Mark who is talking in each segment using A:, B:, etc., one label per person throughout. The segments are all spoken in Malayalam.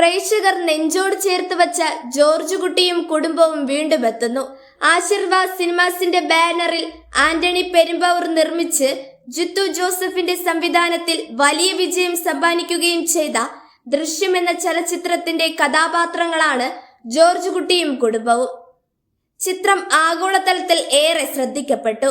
A: പ്രേക്ഷകർ നെഞ്ചോട് ചേർത്ത് വച്ച ജോർജ് കുട്ടിയും കുടുംബവും വീണ്ടും എത്തുന്നു. ആശീർവാദ് സിനിമാസിന്റെ ബാനറിൽ ആന്റണി പെരുമ്പാവൂർ നിർമ്മിച്ച് ജിത്തു ജോസഫിന്റെ സംവിധാനത്തിൽ വലിയ വിജയം സമ്പാദിക്കുകയും ചെയ്ത ദൃശ്യം എന്ന ചലച്ചിത്രത്തിന്റെ കഥാപാത്രങ്ങളാണ് ജോർജ് കുട്ടിയും കുടുംബവും. ചിത്രം ആഗോളതലത്തിൽ ഏറെ ശ്രദ്ധിക്കപ്പെട്ടു.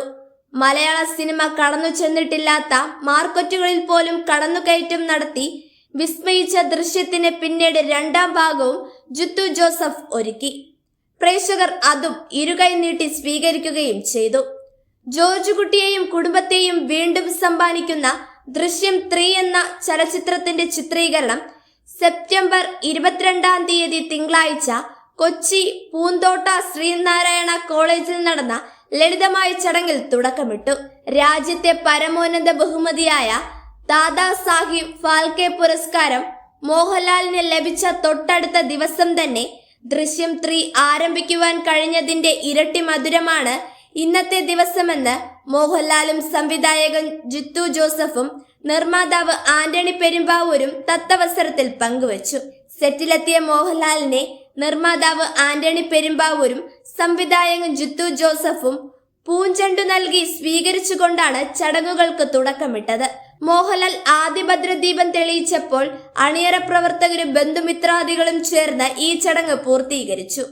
A: മലയാള സിനിമ കടന്നു ചെന്നിട്ടില്ലാത്ത മാർക്കറ്റുകളിൽ പോലും കടന്നുകയറ്റം നടത്തി വിസ്മയിച്ച ദൃശ്യത്തിന് പിന്നീട് രണ്ടാം ഭാഗവും ജുത്തു ജോസഫ് ഒരുക്കി. പ്രേക്ഷകർ അതും ഇരുകൈ നീട്ടി സ്വീകരിക്കുകയും ചെയ്തു. ജോർജ് കുട്ടിയെയും കുടുംബത്തെയും വീണ്ടും സമ്മാനിക്കുന്ന ദൃശ്യം ത്രീ എന്ന ചലച്ചിത്രത്തിന്റെ ചിത്രീകരണം സെപ്റ്റംബർ ഇരുപത്തിരണ്ടാം തീയതി തിങ്കളാഴ്ച കൊച്ചി പൂന്തോട്ട ശ്രീനാരായണ കോളേജിൽ നടന്ന ലളിതമായ ചടങ്ങിൽ തുടക്കമിട്ടു. രാജ്യത്തെ പരമോന്നത ബഹുമതിയായ ദാദാ സാഹിബ് ഫാൽക്കെ പുരസ്കാരം മോഹൻലാലിന് ലഭിച്ച തൊട്ടടുത്ത ദിവസം തന്നെ ദൃശ്യം ത്രീ ആരംഭിക്കുവാൻ കഴിഞ്ഞതിന്റെ ഇരട്ടി മധുരമാണ് ഇന്നത്തെ ദിവസമെന്ന് മോഹൻലാലും സംവിധായകൻ ജിത്തു ജോസഫും നിർമ്മാതാവ് ആന്റണി പെരുമ്പാവൂരും തത്തവസരത്തിൽ പങ്കുവച്ചു. സെറ്റിലെത്തിയ മോഹൻലാലിനെ നിർമ്മാതാവ് ആന്റണി പെരുമ്പാവൂരും സംവിധായകൻ ജിത്തു ജോസഫും പൂഞ്ചണ്ടു നൽകി സ്വീകരിച്ചുകൊണ്ടാണ് ചടങ്ങുകൾക്ക് തുടക്കമിട്ടത്. മോഹൻലാൽ ആദിഭദ്രദീപം തെളിയിച്ചപ്പോൾ അണിയറ പ്രവർത്തകരും ബന്ധുമിത്രാദികളും ചേർന്ന് ഈ ചടങ്ങ് പൂർത്തീകരിച്ചു.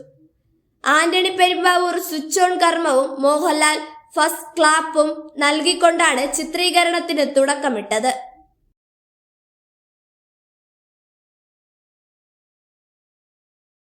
A: ആന്റണി പെരുമ്പാവൂർ സ്വിച്ച് ഓൺ കർമ്മവും മോഹൻലാൽ ഫസ്റ്റ് ക്ലാപ്പും നൽകിക്കൊണ്ടാണ് ചിത്രീകരണത്തിന് തുടക്കമിട്ടത്.